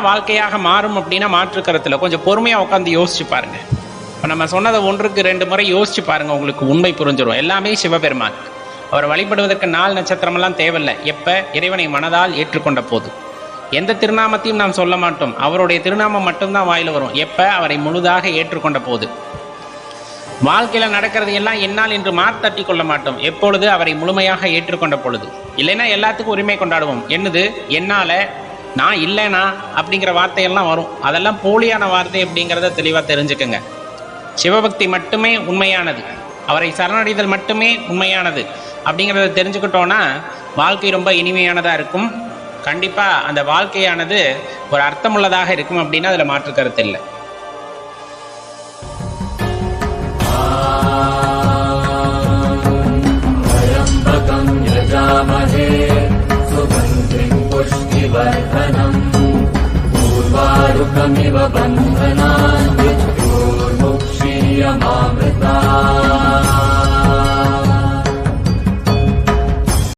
வாழ்க்கையாக மாறும் அப்படின்னா மாற்று கொஞ்சம் பொறுமையாக உட்காந்து யோசிச்சு பாருங்க. இப்போ நம்ம சொன்னதை ஒன்றுக்கு ரெண்டு முறை யோசிச்சு பாருங்க உங்களுக்கு உண்மை புரிஞ்சிடும் எல்லாமே சிவபெருமான். அவர் வழிபடுவதற்கு நாள் நட்சத்திரமெல்லாம் தேவையில்லை. எப்போ? இறைவனை மனதால் ஏற்றுக்கொண்ட போது. எந்த திருநாமத்தையும் நாம் சொல்ல மாட்டோம். அவருடைய திருநாமம் மட்டும்தான் வாயில வரும். எப்போ? அவரை முழுதாக ஏற்றுக்கொண்ட போது. வாழ்க்கையில் நடக்கிறது எல்லாம் என்னால் என்று மாத்தட்டி கொள்ள மாட்டோம். எப்பொழுது? அவரை முழுமையாக ஏற்றுக்கொண்ட பொழுது. இல்லைன்னா எல்லாத்துக்கும் உரிமை கொண்டாடுவோம். என்னது? என்னால் நான் இல்லைனா அப்படிங்கிற வார்த்தையெல்லாம் வரும் அதெல்லாம் போலியான வார்த்தை அப்படிங்கிறத தெளிவாக தெரிஞ்சுக்கங்க சிவபக்தி மட்டுமே உண்மையானது அவரை சரணடைதல் மட்டுமே உண்மையானது அப்படிங்கிறத தெரிஞ்சுக்கிட்டோன்னா வாழ்க்கை ரொம்ப இனிமையானதாக இருக்கும் கண்டிப்பாக அந்த வாழ்க்கையானது ஒரு அர்த்தமுள்ளதாக இருக்கும் அப்படின்னா அதில் மாற்று கருத்து இல்லை त्र्यम्बकम् यजामहे सुगन्धिम् पुष्टिवर्धनम् पूर्वारुकमिव बन्धनान् मृत्योर्मुक्षीयमामृता